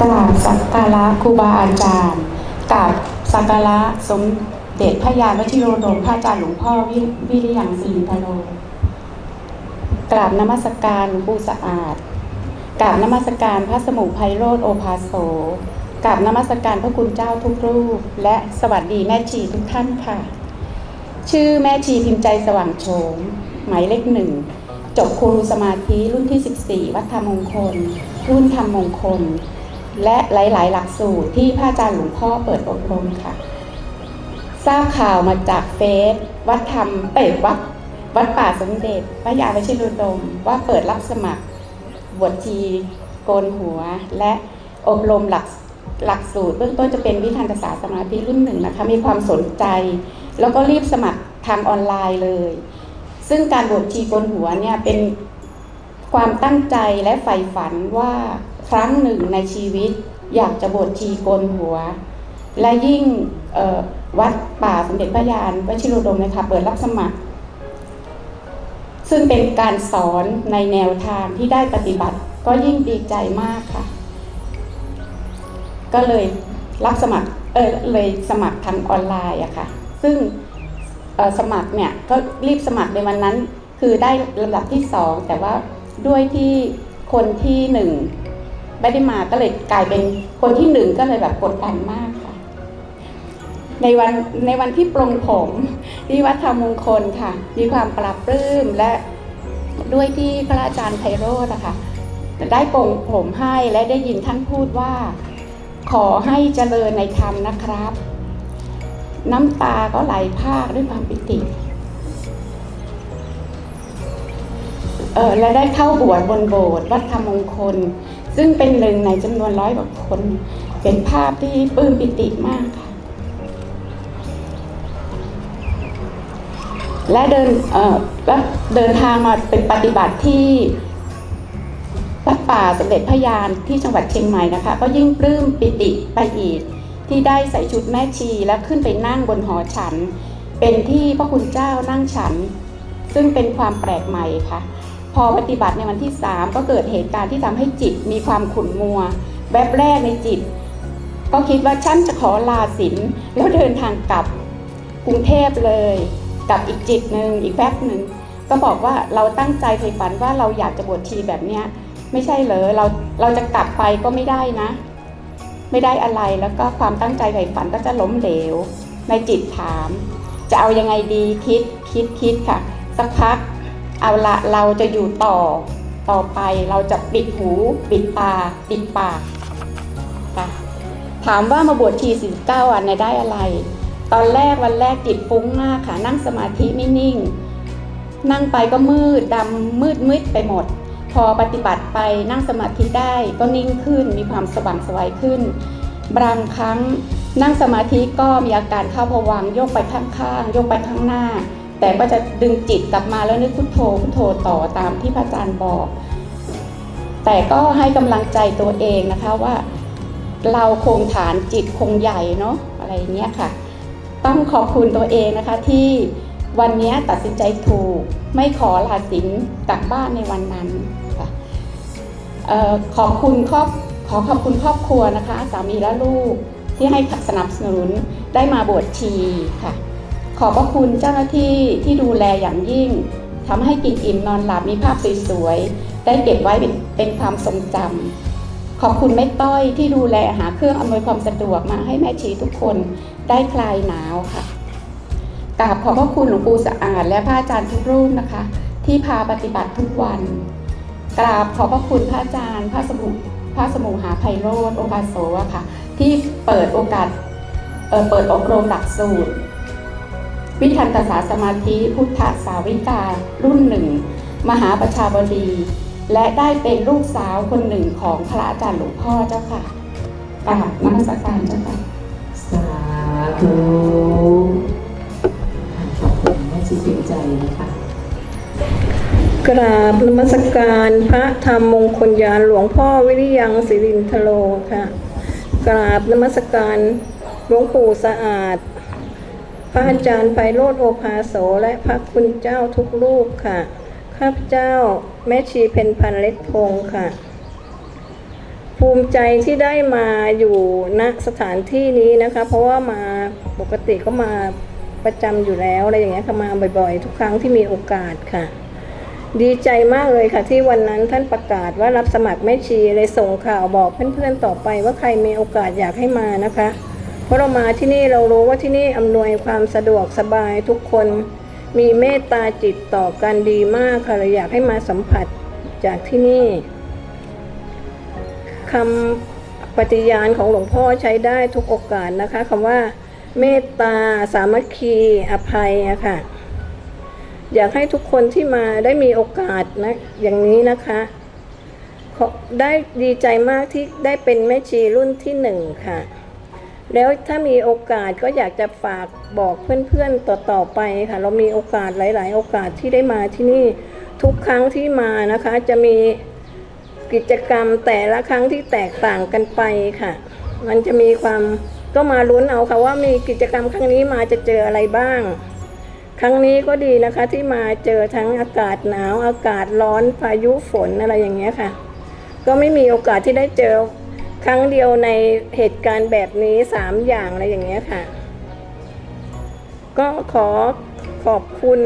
กราบสักการะครูบาอาจารย์กราบสักการะสมเด็จพระยานวชิโรดมพระอาจารย์หลวงพ่อวิริยังศิริพโลกราบนมัสการหลวงปู่สะอาดกราบนมัสการพระสมุไพโรธโอภาโสกราบนมัสการพระคุณเจ้าทุกรูป และสวัสดีแม่ชีทุกท่านค่ะ ชื่อแม่ชีพิมพ์ใจสว่างโฉมหมายเลขหนึ่งจบครูสมาธิรุ่นที่ 14 วัดธรรมมงคล รุ่นธรรมมงคล และหลาย ๆ หลักสูตรที่พระอาจารย์หลวงพ่อเปิดอบรมค่ะ ทราบข่าวมาจากเฟซวัดธรรมเปิดวัดวัดป่าสมเด็จพระยาวิชิรุดม ว่าเปิดรับสมัคร บวชชีโกนหัว และอบรมหลักหลักสูตร เบื้องต้นจะเป็นวิธันตศาสตร์สมาธิรุ่นหนึ่งนะคะมีความสนใจ แล้วก็รีบสมัครทางออนไลน์เลย ซึ่งการบวชชีโกนหัวเนี่ยเป็นความตั้งใจและใฝ่ฝันว่า ครั้งหนึ่งในชีวิต อยากจะบวชชีโกนหัว และยิ่งวัดป่าสมเด็จพระยานวชิโรดมนะคะเปิดรับสมัคร ซึ่งเป็นการสอนในแนวทางที่ได้ปฏิบัติ ก็ยิ่งดีใจมากค่ะ ก็เลยรับสมัครเออเลยสมัครทางออนไลน์อะค่ะ ซึ่งสมัครเนี่ยก็รีบสมัครในวันนั้น คือได้ลำดับที่สองแต่ว่าด้วยที่คนที่หนึ่ง ไม่ได้มาก็เลยกลายเป็นคนที่หนึ่งก็เลยแบบกดดันมากค่ะ ในวันในวันที่ปรงผมที่วัดธรรมมงคลค่ะ มีความปรับปลื้มและด้วยที่พระอาจารย์ไพโรธอะค่ะได้ปรงผมให้และได้ยินท่านพูดว่า ขอให้เจริญในธรรมนะครับ น้ำตาก็ไหลพากด้วยความปิติเออและได้เข้าบวชบนโบสถ์วัดธรรมมงคล ซึ่งเป็นหนึ่งในจำนวนร้อยกว่าคน เป็นภาพที่ปลื้มปิติมากค่ะ และเดินเอ่อและเดินทางมาเป็นปฏิบัติที่วัดป่าสมเด็จพระยานที่จังหวัดเชียงใหม่นะคะ ก็ยิ่งปลื้มปิติไปอีกที่ได้ใส่ชุดแม่ชีและขึ้นไปนั่งบนหอฉัน เป็นที่พระคุณเจ้านั่งฉัน ซึ่งเป็นความแปลกใหม่ค่ะ อปฏิบัติในวันที่ 3 ก็เกิดเหตุการณ์ที่ทำให้จิตมีความขุ่นมัว แวบแรกในจิต ก็คิดว่าฉันจะขอลาศีลแล้วเดินทางกลับกรุงเทพเลยกับอีกจิตหนึ่งอีกแป๊บหนึ่งก็บอกว่าเราตั้งใจเคยฝันว่าเราอยากจะบวชชีแบบเนี้ยไม่ใช่เหรอเราเราจะกลับไปก็ไม่ได้นะ ไม่ได้อะไรแล้วก็ความตั้งใจใฝ่ฝันก็จะล้มเหลว ในจิตถาม จะเอายังไงดีคิดคิดคิดค่ะ สักพัก เอาละเราจะอยู่ต่อต่อไปเราจะปิดหูปิดตาปิดปากค่ะถามว่ามาบวชชี49วันเนี่ยได้อะไร ตอนแรกวันแรกจิตฟุ้งมากค่ะ นั่งสมาธิไม่นิ่ง นั่งไปก็มืดดำมืดมืดไปหมด พอปฏิบัติไปนั่งสมาธิได้ก็นิ่งขึ้นมีความสว่างสวัยขึ้นบางครั้งนั่งสมาธิก็มีอาการเข้าพวังโยกไปข้างๆโยกไปข้างหน้า แต่ก็จะดึงจิตกลับมาแล้วนึกพุทโธพุทโธต่อตามที่พระอาจารย์บอก แต่ก็ให้กำลังใจตัวเองนะคะว่า เราคงฐานจิตคงใหญ่เนาะอะไรเงี้ยค่ะ ต้องขอบคุณตัวเองนะคะที่วันนี้ตัดสินใจถูก ไม่ขอลาสินกลับบ้านในวันนั้นค่ะออขอบคุณครอบขอขอบคุณครอบครัวนะคะ สามีและลูกที่ให้สนับสนุนได้มาบวชชีค่ะ ขอบพระคุณเจ้าหน้าที่ที่ดูแลอย่างยิ่งทำให้กินอิ่มนอนหลับมีภาพสวยๆได้เก็บไว้เป็นความทรงจำขอบคุณแม่ต้อยที่ดูแลหาเครื่องอำนวยความสะดวกมาให้แม่ชีทุกคนได้คลายหนาวค่ะกราบขอบพระคุณหลวงปู่สะอาดและพระอาจารย์ทุกรูปนะคะ ที่พาปฏิบัติทุกวัน กราบขอบพระคุณพระอาจารย์พระสมุพระสมุหาไพโรธโอภาโสค่ะ ที่เปิดโอกาสเอ่อเปิดอบรมหลักสูตร วิทันตศาสตร์สมาธิพุทธสาวิกา รุ่นหนึ่ง มหาประชาบดี และได้เป็นลูกสาวคนหนึ่งของพระอาจารย์หลวงพ่อเจ้าค่ะกราบนมัสการเจ้าค่ะ สาธุขอบคุณแม่ชีพิมพ์ใจนะคะ กราบนมัสการพระธรรมมงคลยานหลวงพ่อวิริยังสิรินทโลค่ะ กราบนมัสการหลวงปู่สะอาด พระอาจารย์ไพโรธโอภาโสและพระคุณเจ้าทุกรูปค่ะ ข้าพเจ้าแม่ชีเพนพันเล็กพงศ์ค่ะ ภูมิใจที่ได้มาอยู่ณสถานที่นี้นะคะ เพราะว่ามาปกติก็มาประจำอยู่แล้วอะไรอย่างเงี้ยค่ะมาบ่อยๆ ทุกครั้งที่มีโอกาสค่ะ ดีใจมากเลยค่ะ ที่วันนั้นท่านประกาศว่ารับสมัครแม่ชีเลยส่งข่าวบอกเพื่อนๆต่อไปว่าใครมีโอกาสอยากให้มานะคะ เพราะเรามาที่นี่เรารู้ว่าที่นี่อำนวยความสะดวกสบายทุกคน มีเมตตาจิตต่อกันดีมากค่ะเราอยากให้มาสัมผัสจากที่นี่คำปฏิญาณของหลวงพ่อใช้ได้ทุกโอกาสนะคะคำว่าเมตตาสามัคคีอภัยอะค่ะ อยากให้ทุกคนที่มาได้มีโอกาสนะอย่างนี้นะคะขอได้ดีใจมากที่ได้เป็นแม่ชีรุ่นที่หนึ่งค่ะ แล้วถ้ามีโอกาสก็อยากจะฝากบอกเพื่อนๆต่อๆไปค่ะ เรามีโอกาสหลาย ๆ โอกาสที่ได้มาที่นี่ทุกครั้งที่มานะคะ จะมีกิจกรรมแต่ละครั้งที่แตกต่างกันไปค่ะ มันจะมีความก็มาลุ้นเอาค่ะว่ามีกิจกรรมครั้งนี้มาจะเจออะไรบ้าง ครั้งนี้ก็ดีนะคะที่มาเจอทั้งอากาศหนาวอากาศร้อนพายุฝนอะไรอย่างเงี้ยค่ะ ก็ไม่มีโอกาสที่ได้เจอ รั้งเดียวในเหตุการณ์แบบนี้สามอย่างอะไรอย่างเงี้ยค่ะ ก็ขอขอบคุณ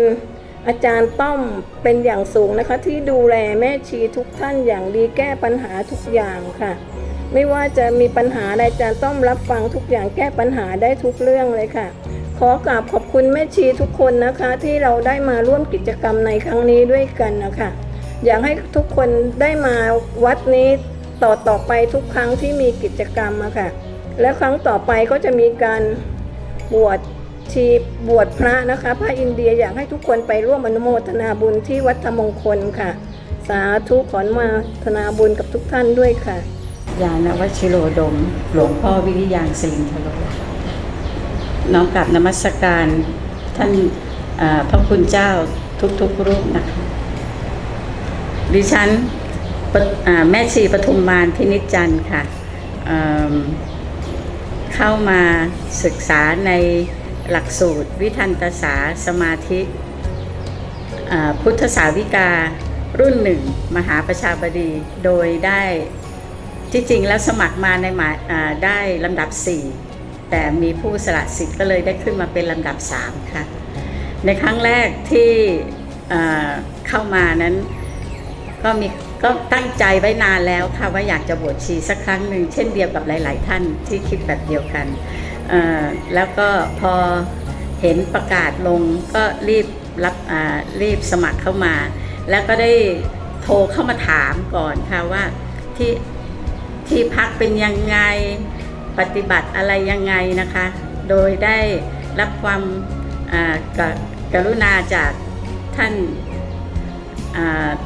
อาจารย์ต้อมเป็นอย่างสูงนะคะ ที่ดูแลแม่ชีทุกท่านอย่างดีแก้ปัญหาทุกอย่างค่ะ ไม่ว่าจะมีปัญหาอะไรอาจารย์ต้อมรับฟังทุกอย่างแก้ปัญหาได้ทุกเรื่องเลยค่ะ ขอกราบขอบคุณแม่ชีทุกคนนะคะ ที่เราได้มาร่วมกิจกรรมในครั้งนี้ด้วยกันนะคะอยากให้ทุกคนได้มาวัดนี้ ต่อต่อไปทุกครั้งที่มีกิจกรรมอะค่ะ และครั้งต่อไปก็จะมีการบวชชีบวชพระนะคะพระอินเดียอยากให้ทุกคนไปร่วมอนุโมทนาบุญที่วัดธรรมงคลค่ะ สาธุขออนุโมาทนาบุญกับทุกท่านด้วยค่ะ ยานวชิโรดม หลวงพ่อวิริยังสิรินทโลน้อมกลับนมัสการท่านพระคุณเจ้าทุกๆรูปนะคะดิฉัน แม่ชีปทุมมานพินิจจันทร์ค่ะเเข้ามาศึกษาในหลักสูตรวิทันตสาสมาธิพุทธสาวิการุ่นหนึ่ง มหาประชาบดีโดยได้ที่จริงแล้วสมัครมาในหมายได้ลำดับ 4 แต่มีผู้สละสิทธิ์ก็เลยได้ขึ้นมาเป็นลำดับ 3 ค่ะ ในครั้งแรกที่เข้ามานั้นก็มี ก็ตั้งใจไว้นานแล้วค่ะว่าอยากจะบวชชีสักครั้งหนึ่งเช่นเดียวกับหลาย ๆ ท่านที่คิดแบบเดียวกันแล้วก็พอเห็นประกาศลงก็รีบรับรีบสมัครเข้ามา แล้วก็ได้โทรเข้ามาถามก่อนค่ะว่าที่ที่พักเป็นยังไงปฏิบัติอะไรยังไงนะคะ โดยได้รับความกรุณาจากท่าน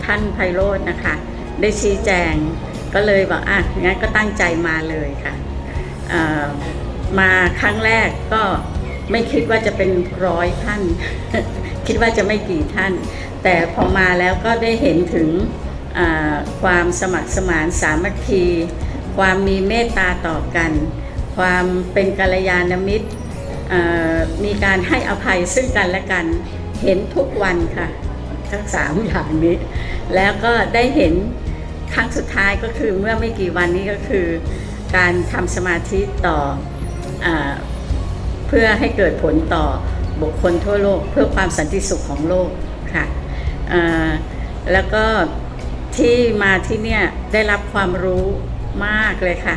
ท่านไพโรจน์นะคะ ได้ชี้แจงก็เลยบอกอะงั้นก็ตั้งใจมาเลยค่ะมาครั้งแรกก็ไม่คิดว่าจะเป็นร้อยท่าน คิดว่าจะไม่กี่ท่าน แต่พอมาแล้วก็ได้เห็นถึงความสมัครสมานสามัคคี ความมีเมตตาต่อกัน ความเป็นกัลยาณมิตรมีการให้อภัยซึ่งกันและกันเห็นทุกวันค่ะ ทั้งสามอย่างนี้ แล้วก็ได้เห็นครั้งสุดท้ายก็คือเมื่อไม่กี่วันนี้ก็คือ การทำสมาธิต่ออเพื่อให้เกิดผลต่อบุคคลทั่วโลก เพื่อความสันติสุขของโลกค่ะแล้วก็ที่มาที่เนี่ยได้รับความรู้มากเลยค่ะ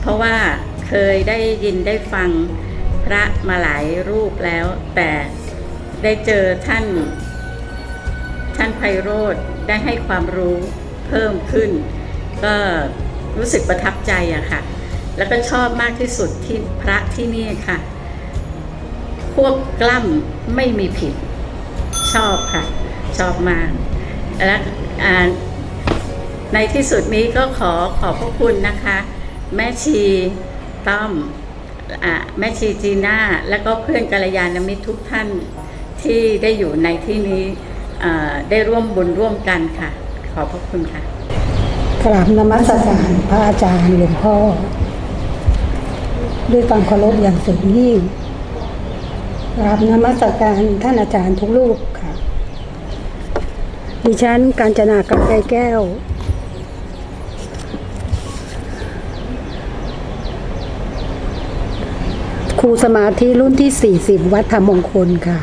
เพราะว่าเคยได้ยินได้ฟังพระมาหลายรูปแล้ว แต่ได้เจอท่าน ท่านไพโรธได้ให้ความรู้เพิ่มขึ้น ก็รู้สึกประทับใจอะค่ะ แล้วก็ชอบมากที่สุดที่พระที่นี่ค่ะพวกกล้ำไม่มีผิด ชอบค่ะ ชอบมากและอ่าในที่สุดนี้ก็ขอขอบพระคุณนะคะ แม่ชีต้อมอแม่ชีจีน่า และก็เพื่อนกัลยาณมิตรทุกท่านที่ได้อยู่ในที่นี้ ได้ร่วมบุญร่วมกันค่ะ ขอบพระคุณค่ะกราบนมัสการพระอาจารย์หลวงพ่อ ด้วยความเคารพอย่างสูงยิ่งกราบนมัสการท่านอาจารย์ทุกลูกค่ะ ดิฉันการจนากับใจแก้ว ครูสมาธิรุ่นที่ 40 วัดธรรมมงคลค่ะ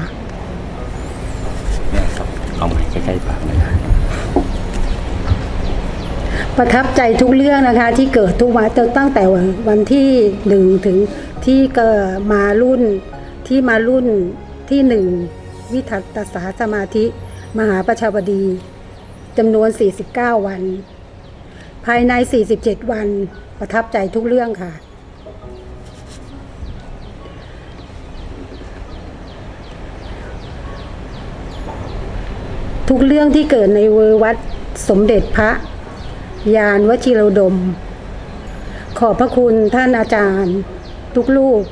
ประทับใจทุกเรื่องนะคะที่เกิดทุกวัดตั้งแต่วันวันที่หนึ่งถึงที่เกิดมารุ่นที่มารุ่นที่หนึ่งวิทัตสาสมาธิ มหาประชาบดีจำนวน 49 วัน ภายใน 47 วันประทับใจทุกเรื่องค่ะ ทุกเรื่องที่เกิดในเวอร์วัดสมเด็จพระ ยานวชิรดม ขอบพระคุณท่านอาจารย์ ทุกลูก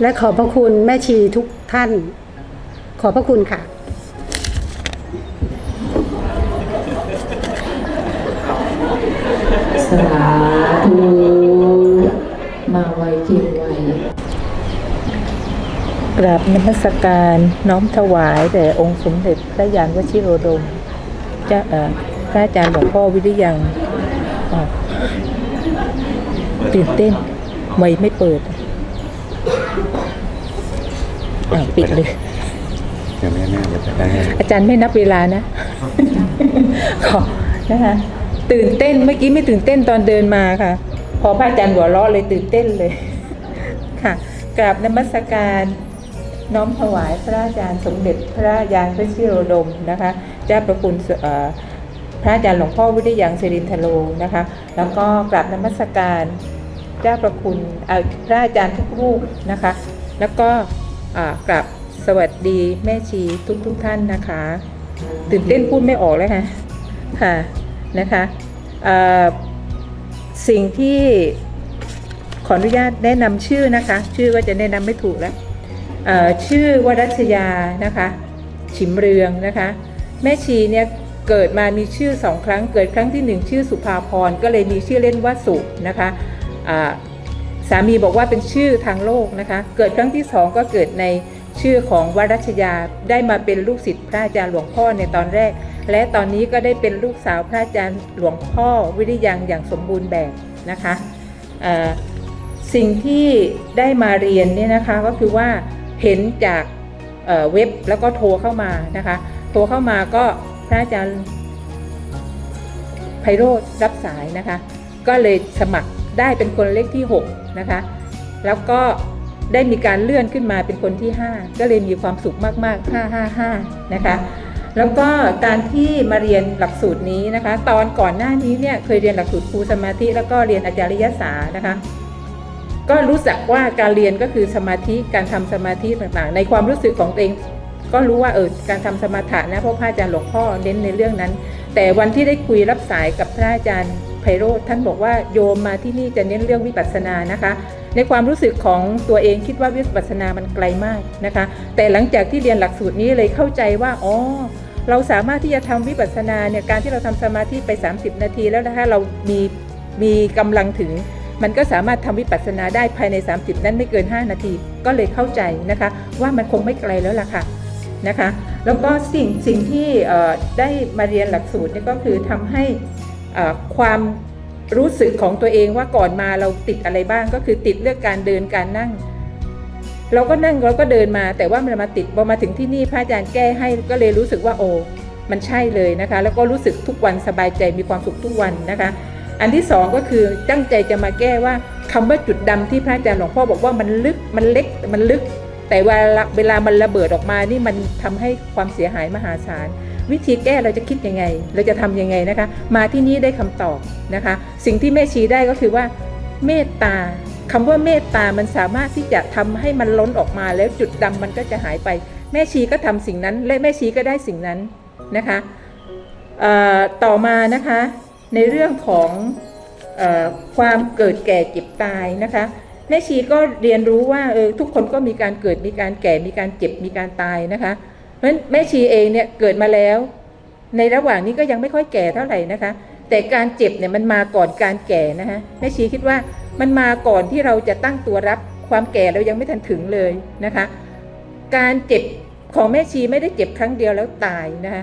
และขอบพระคุณแม่ชีทุกท่าน ขอบพระคุณค่ะสาธุมาไวเก็บไวกราบนมัสการน้อมถวายแด่องค์สมเด็จพระยานวชิโรดมเจ้าเอ่อ พระอาจารย์หลวงพ่อวิริยังอ่าตื่นเต้น ไม่ไม่เปิดอ่าปิดเลยเดี๋ยวแม่แม่เดี๋ยวจะได้อาจารย์ไม่นับเวลานะขอนะคะตื่นเต้นเมื่อกี้ไม่ตื่นเต้นตอนเดินมาค่ะ พอพระอาจารย์หัวเราะเลยตื่นเต้นเลยค่ะกราบนมัสการน้อมถวายพระอาจารย์สมเด็จพระยานพระชิโรดมนะคะเจ้าประคุณเอ่อ พระอาจารย์หลวงพ่อวิทยังสิรินทโลนะคะ แล้วก็กราบนมัสการเจ้าประคุณพระอาจารย์ทุกรูปนะคะ แล้วก็กราบสวัสดีแม่ชีทุกทุกท่านนะคะ ตื่นเต้นพูดไม่ออกเลยค่ะค่ะนะคะสิ่งที่ขออนุญาตแนะนำชื่อนะคะ ชื่อก็จะแนะนำไม่ถูกแล้วชื่อวรัชยานะคะ ฉิมเรืองนะคะ แม่ชีเนี่ย เกิดมามีชื่อสองครั้ง เกิดครั้งที่หนึ่งชื่อสุภาพรก็เลยมีชื่อเล่นว่าสุนะคะสามีบอกว่าเป็นชื่อทางโลกนะคะ เกิดครั้งที่สองก็เกิดในชื่อของวรัชยาได้มาเป็นลูกศิษย์พระอาจารย์หลวงพ่อในตอนแรก และตอนนี้ก็ได้เป็นลูกสาวพระอาจารย์หลวงพ่อวิริยังอย่างสมบูรณ์แบบนะคะสิ่งที่ได้มาเรียนเนี่ยนะคะก็คือว่าเห็นจากเว็บแล้วก็โทรเข้ามานะคะ โทรเข้ามาก็ พระอาจารย์ไพโรธรับสายนะคะ ก็เลยสมัครได้เป็นคนเลขที่ 6 นะคะ แล้วก็ได้มีการเลื่อนขึ้นมาเป็นคนที่ 5 ก็เลยมีความสุขมาก ๆ 555 นะคะ แล้วก็การที่มาเรียนหลักสูตรนี้นะคะ ตอนก่อนหน้านี้เนี่ยเคยเรียนหลักสูตรครูสมาธิ แล้วก็เรียนอาจารยศาสตร์นะคะ ก็รู้จักว่าการเรียนก็คือสมาธิการทำสมาธิต่างๆ ในความรู้สึกของตัวเอง ก็รู้ว่าเออการทำสมาธินะเพราะพระอาจารย์หลวงพ่อเน้นในเรื่องนั้น แต่วันที่ได้คุยรับสายกับพระอาจารย์ไพโรธท่านบอกว่าโยมมาที่นี่จะเน้นเรื่องวิปัสสนานะคะ ในความรู้สึกของตัวเองคิดว่าวิปัสสนามันไกลมากนะคะ แต่หลังจากที่เรียนหลักสูตรนี้เลยเข้าใจว่าอ๋อเราสามารถที่จะทำวิปัสสนาเนี่ยการที่เราทำสมาธิไป 30 นาทีแล้วถ้าเรามีมีกำลังถึง มันก็สามารถทำวิปัสสนาได้ภายใน 30 นั้นไม่เกิน 5 นาทีก็เลยเข้าใจนะคะ ว่ามันคงไม่ไกลแล้วล่ะค่ะ นะคะ แล้วก็สิ่งสิ่งที่ได้มาเรียนหลักสูตรนี่ก็คือทำให้ความรู้สึกของตัวเองว่าก่อนมาเราติดอะไรบ้างก็คือติดเรื่องการเดินการนั่ง เราก็นั่งเราก็เดินมา แต่ว่ามันมาติดพอมาถึงที่นี่พระอาจารย์แก้ให้ก็เลยรู้สึกว่าโอ้มันใช่เลยนะคะ แล้วก็รู้สึกทุกวันสบายใจมีความสุขทุกวันนะคะ อันที่สองก็คือตั้งใจจะมาแก้ว่าคำว่าจุดดำที่พระอาจารย์หลวงพ่อบอกว่ามันลึกมันเล็กมันลึก แต่เวลาเวลามันระเบิดออกมานี่มันทำให้ความเสียหายมหาศาลวิธีแก้เราจะคิดยังไง เราจะทำยังไงนะคะ มาที่นี่ได้คำตอบนะคะ สิ่งที่แม่ชี้ได้ก็คือว่าเมตตาคำว่าเมตตามันสามารถที่จะทำให้มันล้นออกมาแล้วจุดดำมันก็จะหายไป แม่ชีก็ทำสิ่งนั้น และแม่ชีก็ได้สิ่งนั้นนะคะต่อมานะคะในเรื่องของอความเกิดแก่เจ็บตายนะคะ แม่ชีก็เรียนรู้ว่าเออทุกคนก็มีการเกิดมีการแก่มีการเจ็บมีการตายนะคะ เพราะฉะนั้นแม่ชีเองเนี่ยเกิดมาแล้ว ในระหว่างนี้ก็ยังไม่ค่อยแก่เท่าไหร่นะคะ แต่การเจ็บเนี่ยมันมาก่อนการแก่นะคะแม่ชีคิดว่ามันมาก่อนที่เราจะตั้งตัวรับความแก่เรายังไม่ทันถึงเลยนะคะ การเจ็บของแม่ชีไม่ได้เจ็บครั้งเดียวแล้วตายนะคะ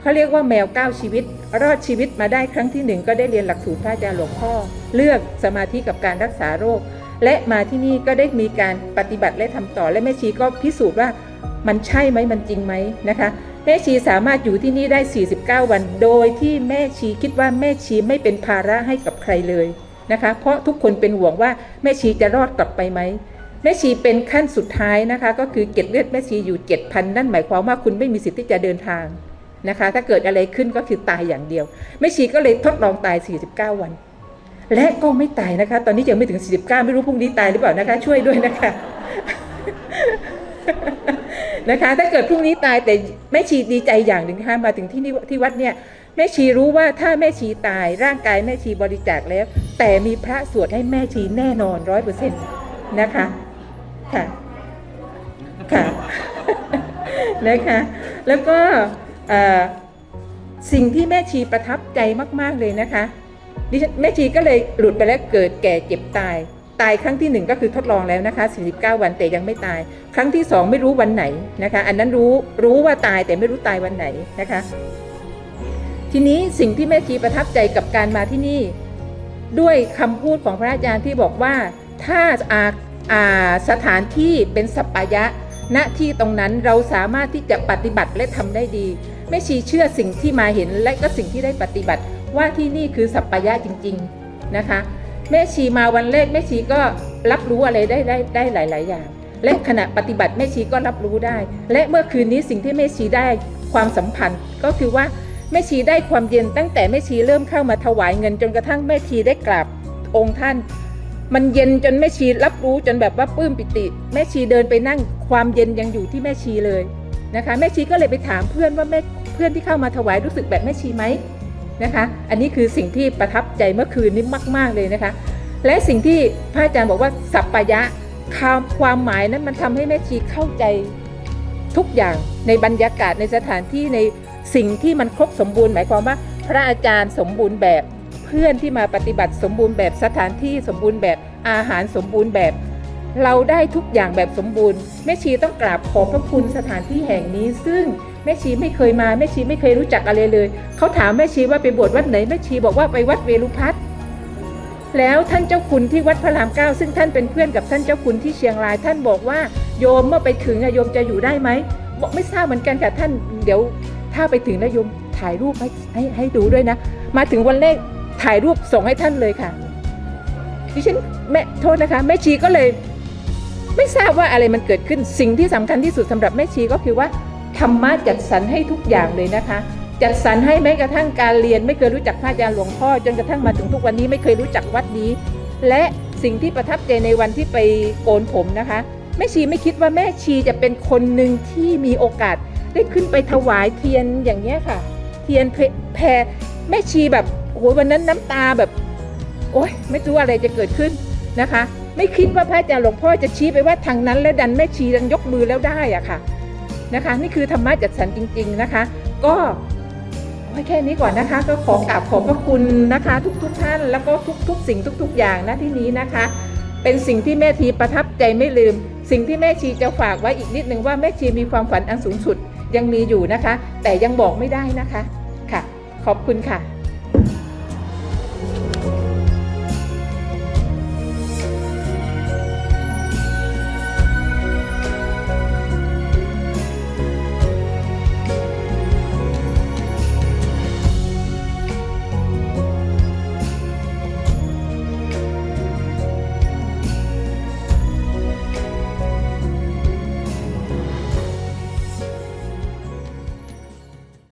เขาเรียกว่าแมวก้าวชีวิต รอดชีวิตมาได้ครั้งที่หนึ่งก็ได้เรียนหลักสูตรพระอาจารย์หลวงพ่อ เลือกสมาธิกับการรักษาโรค และมาที่นี่ก็ได้มีการปฏิบัติและทำต่อและแม่ชีก็พิสูจน์ว่ามันใช่ไหมมันจริงไหมนะคะแม่ชีสามารถอยู่ที่นี่ได้ 49 วัน โดยที่แม่ชีคิดว่าแม่ชีไม่เป็นภาระให้กับใครเลยนะคะ เพราะทุกคนเป็นห่วงว่าแม่ชีจะรอดกลับไปไหมแม่ชีเป็นขั้นสุดท้ายนะคะ ก็คือเก็ดเลือดแม่ชีอยู่ 7,000 นั่นหมายความว่าคุณไม่มีสิทธิ์ที่จะเดินทางนะคะ ถ้าเกิดอะไรขึ้นก็คือตายอย่างเดียวแม่ชีก็เลยทดลองตาย 49 วัน และก็ไม่ตายนะคะ ตอนนี้ยังไม่ถึง 49 ไม่รู้พรุ่งนี้ตายหรือเปล่านะคะ ช่วยด้วยนะคะนะคะ ถ้าเกิดพรุ่งนี้ตายแต่แม่ชีดีใจอย่างหนึ่งนะคะมาถึงที่นี่ที่วัดเนี่ยแม่ชีรู้ว่าถ้าแม่ชีตายร่างกายแม่ชีบริจาคแล้ว แต่มีพระสวดให้แม่ชีแน่นอนร้อยเปอร์เซ็นต์นะคะค่ะค่ะนะคะแล้วก็สิ่งที่แม่ชีประทับใจมาก ๆเลยนะคะ ดิฉันแม่ชีก็เลยหลุดไปแล้วเกิดแก่เจ็บตาย ตายครั้งที่หนึ่งก็คือทดลองแล้วนะคะ 49 วันแต่ยังไม่ตาย ครั้งที่สองไม่รู้วันไหนนะคะ อันนั้นรู้รู้ว่าตายแต่ไม่รู้ตายวันไหนนะคะ ทีนี้สิ่งที่แม่ชีประทับใจกับการมาที่นี่ ด้วยคำพูดของพระอาจารย์ที่บอกว่าถ้าอาอาสถานที่เป็นสัปปายะ ณที่ตรงนั้นเราสามารถที่จะปฏิบัติและทำได้ดีแม่ชีเชื่อสิ่งที่มาเห็นและก็สิ่งที่ได้ปฏิบัติ ว่าที่นี่คือสัปปายะจริง ๆนะคะ แม่ชีมาวันแรกแม่ชีก็รับรู้อะไรได้ได้ได้หลาย ๆ อย่าง และขณะปฏิบัติแม่ชีก็รับรู้ได้ และเมื่อคืนนี้สิ่งที่แม่ชีได้ความสัมพันธ์ก็คือว่าแม่ชีได้ความเย็นตั้งแต่แม่ชีเริ่มเข้ามาถวายเงินจนกระทั่งแม่ชีได้กราบองค์ท่าน มันเย็นจนแม่ชีรับรู้จนแบบว่าปลื้มปิติ แม่ชีเดินไปนั่งความเย็นยังอยู่ที่แม่ชีเลยนะคะแม่ชีก็เลยไปถามเพื่อนว่าแม่เพื่อนที่เข้ามาถวายรู้สึกแบบแม่ชีไหม นะคะ อันนี้คือสิ่งที่ประทับใจเมื่อคืนนี้มาก ๆเลยนะคะ และสิ่งที่พระอาจารย์บอกว่าสัปปายะความความหมายนั้นมันทำให้แม่ชีเข้าใจทุกอย่างในบรรยากาศในสถานที่ในสิ่งที่มันครบสมบูรณ์หมายความว่าพระอาจารย์สมบูรณ์แบบเพื่อนที่มาปฏิบัติสมบูรณ์แบบสถานที่สมบูรณ์แบบอาหารสมบูรณ์แบบ เราได้ทุกอย่างแบบสมบูรณ์แม่ชีต้องกราบขอบพระคุณสถานที่แห่งนี้ซึ่ง แม่ชีไม่เคยมาแม่ชีไม่เคยรู้จักอะไรเลย เขาถามแม่ชีว่าไปบวชวัดไหนแม่ชีบอกว่าไปวัดเวรุพัฒน์แล้วท่านเจ้าคุณที่วัดพระรามเก้าซึ่งท่านเป็นเพื่อนกับท่านเจ้าคุณที่เชียงราย ท่านบอกว่าโยมเมื่อไปถึงอะโยมจะอยู่ได้ไหมบอกไม่ทราบเหมือนกันค่ะท่านเดี๋ยวถ้าไปถึงแล้วโยมถ่ายรูปให้ให้ให้ดูด้วยนะ มาถึงวันแรกถ่ายรูปส่งให้ท่านเลยค่ะดิฉันแม่โทษนะคะแม่ชีก็เลย ไม่ทราบว่าอะไรมันเกิดขึ้นสิ่งที่สำคัญที่สุดสำหรับแม่ชีก็คือว่า ธรรมะจัดสรรให้ทุกอย่างเลยนะคะ จัดสรรให้แม้กระทั่งการเรียน ไม่เคยรู้จักพระอาจารย์หลวงพ่อ จนกระทั่งมาถึงทุกวันนี้ไม่เคยรู้จักวัดนี้ และสิ่งที่ประทับใจในวันที่ไปโกนผมนะคะ แม่ชีไม่คิดว่าแม่ชีจะเป็นคนหนึ่งที่มีโอกาส ได้ขึ้นไปถวายเทียนอย่างเนี้ยค่ะ เทียนเพแพรแม่ชีแบบโอ้โหวันนั้นน้ำตาแบบ โอ๊ยไม่รู้อะไรจะเกิดขึ้นนะคะ ไม่คิดว่าพระอาจารย์หลวงพ่อจะชี้ไปว่าทางนั้นแล้วดันแม่ชีดันยกมือแล้วได้อะค่ะ นะคะ นี่คือธรรมะจัดสรรจริง ๆนะคะ ก็ไว้แค่นี้ก่อนนะคะ ก็ขอกราบขอบพระคุณนะคะ ทุกๆท่านแล้วก็ทุก ๆ สิ่งทุก ๆ อย่างนะที่นี้นะคะ เป็นสิ่งที่แม่ทีประทับใจไม่ลืม สิ่งที่แม่ชีจะฝากไว้อีกนิดนึงว่าแม่ชีมีความฝันอันสูงสุดยังมีอยู่นะคะ แต่ยังบอกไม่ได้นะคะค่ะ ขอบคุณค่ะ